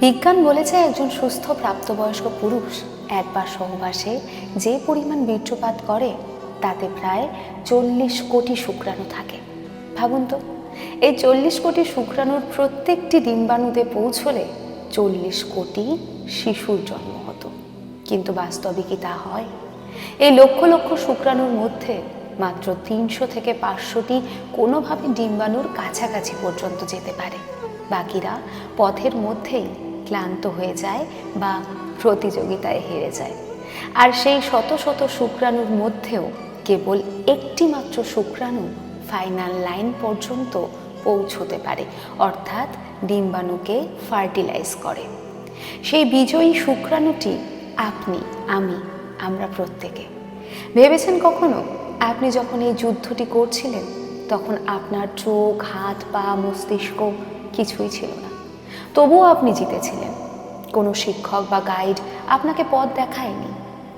বিজ্ঞান বলেছে একজন সুস্থ প্রাপ্তবয়স্ক পুরুষ একবার সহবাসে যে পরিমাণ বীর্যপাত করে, তাতে প্রায় চল্লিশ কোটি শুক্রাণু থাকে। ভাবুন তো, এই চল্লিশ কোটি শুক্রাণুর প্রত্যেকটি ডিম্বাণুতে পৌঁছলে চল্লিশ কোটি শিশুর জন্ম হতো। কিন্তু বাস্তবে কি তা হয়? এই লক্ষ লক্ষ শুক্রাণুর মধ্যে মাত্র তিনশো থেকে পাঁচশোটি কোনোভাবে ডিম্বাণুর কাছাকাছি পর্যন্ত যেতে পারে। বাকিরা পথের মধ্যেই ক্লান্ত হয়ে যায় বা প্রতিযোগিতায় হেরে যায়। আর সেই শত শত শুক্রাণুর মধ্যেও কেবল একটি মাত্র শুক্রাণু ফাইনাল লাইন পর্যন্ত পৌঁছতে পারে, অর্থাৎ ডিম্বাণুকে ফার্টিলাইজ করে। সেই বিজয়ী শুক্রাণুটি আপনি, আমি, আমরা প্রত্যেকে। ভেবেছেন কখনো? আপনি যখন এই যুদ্ধটি করছিলেন, তখন আপনার চোখ, হাত, পা, মস্তিষ্ক কিছুই ছিল না। তবুও আপনি জিতেছিলেন। কোনো শিক্ষক বা গাইড আপনাকে পথ দেখায়নি,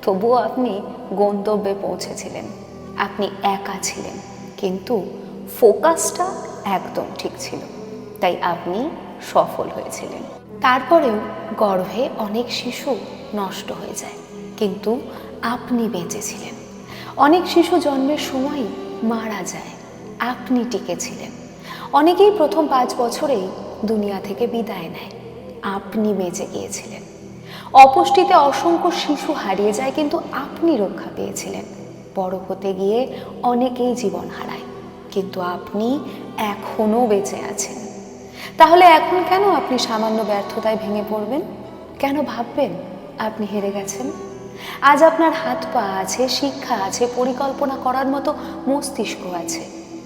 তবুও আপনি গন্তব্যে পৌঁছেছিলেন। আপনি একা ছিলেন, কিন্তু ফোকাসটা একদম ঠিক ছিল, তাই আপনি সফল হয়েছিলেন। তারপরেও গর্ভে অনেক শিশু নষ্ট হয়ে যায়, কিন্তু আপনি বেঁচেছিলেন অনেক শিশু জন্মের সময়ই মারা যায়, আপনি টিকেছিলেন অনেকেই প্রথম পাঁচ বছরেই দুনিয়া থেকে বিদায় নেয়। আপনি বেঁচে গিয়েছিলেন। অপুষ্টিতে অসংখ্য শিশু হারিয়ে যায়, কিন্তু আপনি রক্ষা পেয়েছিলেন। বড় হতে গিয়ে অনেকেই জীবন হারায়, কিন্তু আপনি এখনও বেঁচে আছেন। তাহলে এখন কেন আপনি সামান্য ব্যর্থতায় ভেঙে পড়বেন? কেন ভাববেন আপনি হেরে গেছেন? আজ আপনার হাত পা আছে, শিক্ষা আছে, পরিকল্পনা করার মতো মস্তিষ্ক আছে,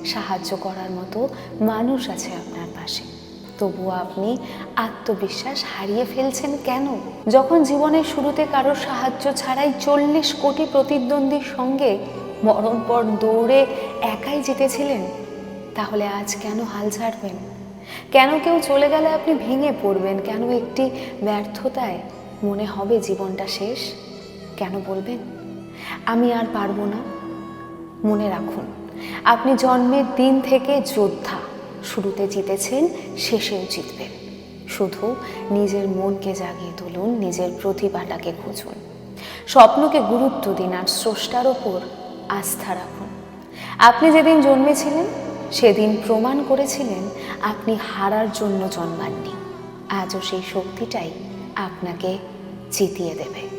সাহায্য করার মতো মানুষ আছে আপনার পাশে। তবুও আপনি আত্মবিশ্বাস হারিয়ে ফেলছেন কেন? যখন জীবনের শুরুতে কারোর সাহায্য ছাড়াই চল্লিশ কোটি প্রতিদ্বন্দ্বীর সঙ্গে মরণপর দৌড়ে একাই জিতেছিলেন, তাহলে আজ কেন হাল ছাড়বেন? কেন কেউ চলে গেলে আপনি ভেঙে পড়বেন? কেন একটি ব্যর্থতায় মনে হবে জীবনটা শেষ? কেন বলবেন? আমি আর পারব না। মনে রাখুন, আপনি জন্মের দিন থেকে যোদ্ধা। শুরুতে জিতেছেন, শেষেও জিতবেন। শুধু নিজের মনকে জাগিয়ে তুলুন, নিজের প্রতিভাটাকে খুঁজুন। স্বপ্নকে গুরুত্ব দিন আর স্রষ্টার ওপর আস্থা রাখুন। আপনি যেদিন জন্মেছিলেন, সেদিন প্রমাণ করেছিলেন আপনি হারার জন্য জন্মাননি। আজও সেই শক্তিটাই আপনাকে জিতিয়ে দেবে।